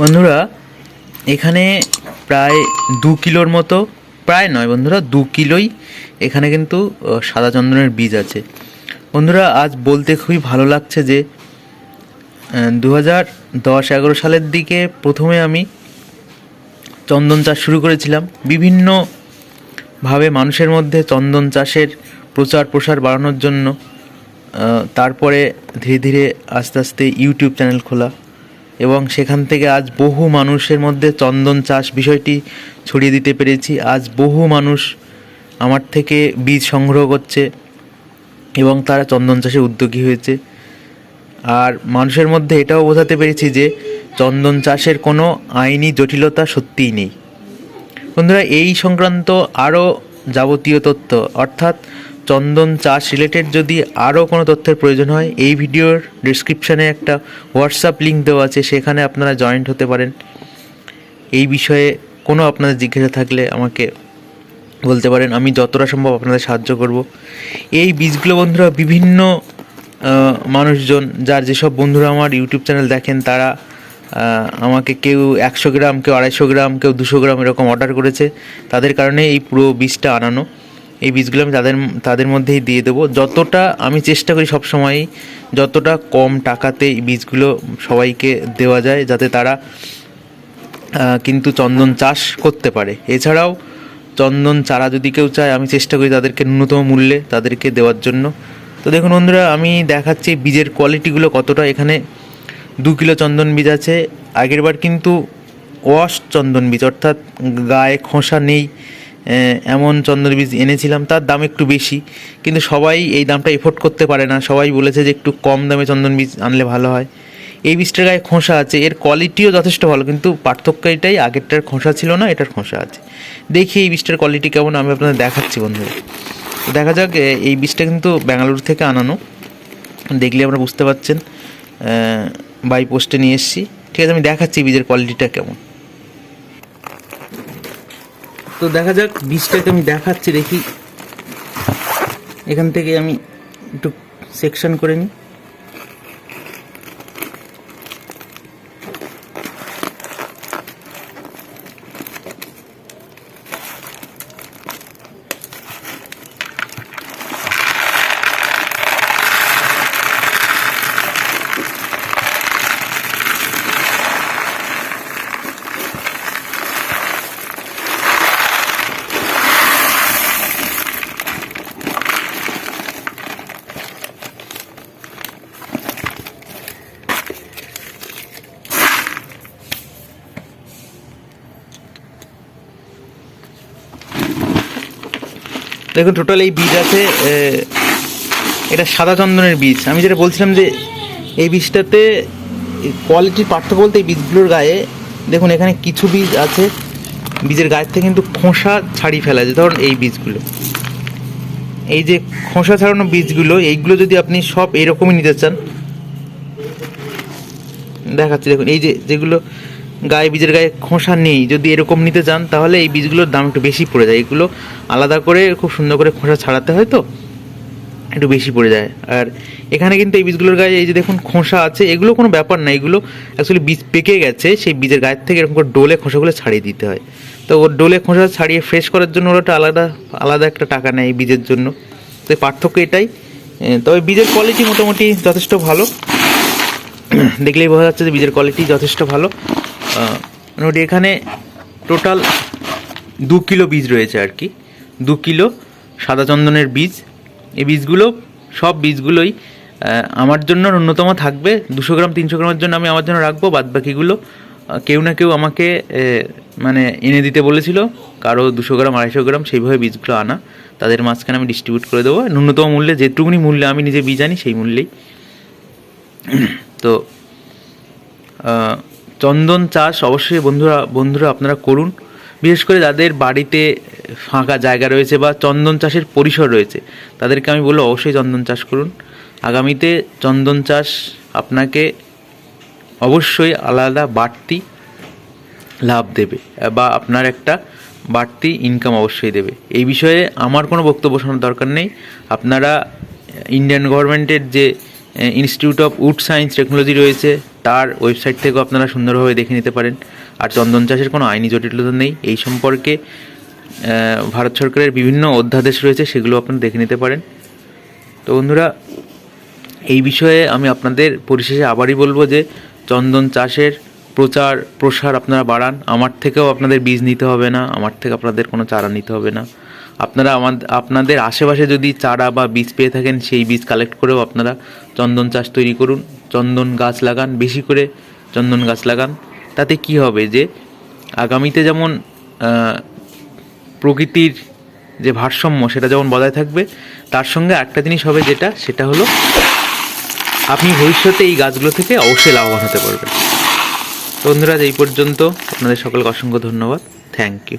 বন্ধুরা, এখানে প্রায় দু কিলোর মতো, প্রায় নয় বন্ধুরা, দু কিলোই এখানে কিন্তু সাদা চন্দনের বীজ আছে। বন্ধুরা, আজ বলতে খুবই ভালো লাগছে যে দু হাজার দশ এগারো সালের দিকে প্রথমে আমি চন্দন চাষ শুরু করেছিলাম। বিভিন্নভাবে মানুষের মধ্যে চন্দন চাষের প্রচার প্রসার বাড়ানোর জন্য তারপরে ধীরে ধীরে আস্তে আস্তে ইউটিউব চ্যানেল খোলা এবং সেখান থেকে আজ বহু মানুষের মধ্যে চন্দন চাষ বিষয়টি ছড়িয়ে দিতে পেরেছি। আজ বহু মানুষ আমার থেকে বীজ সংগ্রহ করছে এবং তারা চন্দন চাষে উদ্যোগী হয়েছে। আর মানুষের মধ্যে এটাও বোঝাতে পেরেছি যে চন্দন চাষের কোনো আইনি জটিলতা সত্যিই নেই। বন্ধুরা, এই সংক্রান্ত আরও যাবতীয় তথ্য, অর্থাৎ চন্দন চাষ রিলেটেড যদি আরও কোনো তথ্যের প্রয়োজন হয়, এই ভিডিওর ডিসক্রিপশানে একটা হোয়াটসঅ্যাপ লিঙ্ক দেওয়া আছে, সেখানে আপনারা জয়েন্ট হতে পারেন। এই বিষয়ে কোনো আপনাদের জিজ্ঞাসা থাকলে আমাকে বলতে পারেন, আমি যতটা সম্ভব আপনাদের সাহায্য করব। এই বীজগুলো বন্ধুরা বিভিন্ন মানুষজন, যার যেসব বন্ধুরা আমার ইউটিউব চ্যানেল দেখেন, তারা আমাকে কেউ একশো গ্রাম, কেউ আড়াইশো গ্রাম, কেউ দুশো গ্রাম এরকম অর্ডার করেছে। তাদের কারণে এই পুরো বীজটা আনানো। এই বীজগুলো আমি তাদের তাদের মধ্যেই দিয়ে দেবো। যতটা আমি চেষ্টা করি সবসময়ই যতটা কম টাকাতে এই বীজগুলো সবাইকে দেওয়া যায়, যাতে তারা কিন্তু চন্দন চাষ করতে পারে। এছাড়াও চন্দন চারা যদি কেউ চায়, আমি চেষ্টা করি তাদেরকে ন্যূনতম মূল্যে তাদেরকে দেওয়ার জন্য। তো দেখুন বন্ধুরা, আমি দেখাচ্ছি বীজের কোয়ালিটিগুলো কতটা। এখানে দু কিলো চন্দন বীজ আছে। আগেরবার কিন্তু ওয়াশ চন্দন বীজ, অর্থাৎ গায়ে খোসা নেই। এমন চন্দন বীজ এনেছিলাম, তার দাম একটু বেশি, কিন্তু সবাই এই দামটা এফোর্ড করতে পারে না। সবাই বলেছে যে একটু কম দামে চন্দন বীজ আনলে ভালো হয়। এই বীজটার গায়ে খোসা আছে, এর কোয়ালিটিও যথেষ্ট ভালো, কিন্তু পার্থক্য এটাই আগেরটার খোসা ছিল না, এটার খোসা আছে। দেখি এই বীজটার কোয়ালিটি কেমন, আমি আপনাদের দেখাচ্ছি বন্ধুরা দেখা যাক এই বীজটা কিন্তু ব্যাঙ্গালোর থেকে আনানো। দেখলে আপনারা বুঝতে পারছেন বাই পোস্টে নিয়ে এসেছি। ঠিক আছে, আমি দেখাচ্ছি বীজের কোয়ালিটিটা কেমন। তো দেখা যাক বীজটাকে আমি দেখাচ্ছি দেখি। এখান থেকে আমি একটু সেকশন করে নিই। দেখুন টোটাল এই বীজ আছে এটা সাদা চন্দনের বীজ। আমি যেটা বলছিলাম যে, এই বীজটাতে কোয়ালিটির পার্থক্য বলতে এই বীজগুলোর গায়ে, দেখুন, এখানে কিছু বীজ আছে, বীজের গায়ের থেকে কিন্তু খোসা ছাড়িয়ে ফেলা যায়, ধরুন এই বীজগুলো। এই যে খোসা ছাড়ানো বীজগুলো, এইগুলো যদি আপনি সব এরকমই নিতে চান, দেখাচ্ছি, দেখুন, এই যে যেগুলো গায়ে, বীজের গায়ে খোসা নেই। যদি এরকম নিতে চান তাহলে এই বীজগুলোর দাম একটু বেশি পড়ে যায়। এগুলো আলাদা করে, খুব সুন্দর করে খোসা ছাড়াতে হয় তো, একটু বেশি পড়ে যায়। আর এখানে কিন্তু এই বীজগুলোর গায়ে, এই যে দেখুন, খোসা আছে। এগুলো কোনো ব্যাপার না। এগুলো অ্যাকচুয়ালি বীজ পেকে গেছে, সেই বীজের গায়ের থেকে এরকম করে ডোলে খোসাগুলো ছাড়িয়ে দিতে হয়। তো ওর ডোলে খোসা ছাড়িয়ে ফ্রেশ করার জন্য ওরা একটা আলাদা আলাদা একটা টাকা নেয় এই বীজের জন্য। তো পার্থক্য এটাই। তবে বীজের কোয়ালিটি মোটামুটি যথেষ্ট ভালো। দেখলেই বোঝা যাচ্ছে যে বীজের কোয়ালিটি যথেষ্ট ভালো। মোটামুটি এখানে টোটাল দু কিলো বীজ রয়েছে আর কি। দু কিলো সাদা চন্দনের বীজ। এই বীজগুলো, সব বীজগুলোই আমার জন্য ন্যূনতম থাকবে। দুশো গ্রাম, তিনশো গ্রামের জন্য আমি আমার জন্য রাখব। বাদ বাকিগুলো কেউ না কেউ আমাকে মানে এনে দিতে বলেছিল, কারও দুশো গ্রাম, আড়াইশো গ্রাম, সেইভাবে বীজগুলো আনা। তাদের মাঝখানে আমি ডিস্ট্রিবিউট করে দেবো। ন্যূনতম মূল্যে, যেটুকুনি মূল্যে আমি নিজে বীজ আনি, সেই মূল্যেই। তো চন্দন চাষ অবশ্যই বন্ধুরা বন্ধুরা আপনারা করুন। বিশেষ করে যাদের বাড়িতে ফাঁকা জায়গা রয়েছে বা চন্দন চাষের পরিসর রয়েছে, তাদেরকে আমি বলব অবশ্যই চন্দন চাষ করুন। আগামীতে চন্দন চাষ আপনাকে অবশ্যই আলাদা বাড়তি লাভ দেবে বা আপনার একটা বাড়তি ইনকাম অবশ্যই দেবে। এই বিষয়ে আমার কোনো বক্তব্য শোনার দরকার নেই। আপনারা, ইন্ডিয়ান গভর্নমেন্টের যে institute of wood science technology রয়েছে তার ওয়েবসাইট থেকেও আপনারা সুন্দরভাবে দেখে নিতে পারেন। আর চন্দন চাষের কোনো আইনি জটিলতা নেই। এই সম্পর্কে ভারত সরকারের বিভিন্ন অধ্যাদেশ রয়েছে, সেগুলো আপনারা দেখে নিতে পারেন। তো বন্ধুরা, এই বিষয়ে আমি আপনাদের পরিশেষে আবারই বলব যে, চন্দন চাষের প্রচার, প্রসার আপনারা বাড়ান। আমার থেকেও আপনাদের বীজ নিতে হবে না, আমার থেকে আপনাদের কোনো চারা নিতে হবে না। আপনারা আমাদের আপনাদের আশেপাশে যদি চারা বা বীজ পেয়ে থাকেন, সেই বীজ কালেক্ট করেও আপনারা চন্দন চাষ তৈরি করুন। চন্দন গাছ লাগান, বেশি করে চন্দন গাছ লাগান, তাতে কি হবে যে আগামীতে যেমন প্রকৃতির যে ভারসাম্য সেটা যেমন বজায় থাকবে, তার সঙ্গে একটা জিনিস হবে যেটা, সেটা হলো আপনি ভবিষ্যতে এই গাছগুলো থেকে অবশ্যই লাভবান হতে পারবেন। বন্ধুরা এই পর্যন্ত। আপনাদের সকলকে অসংখ্য ধন্যবাদ। Thank you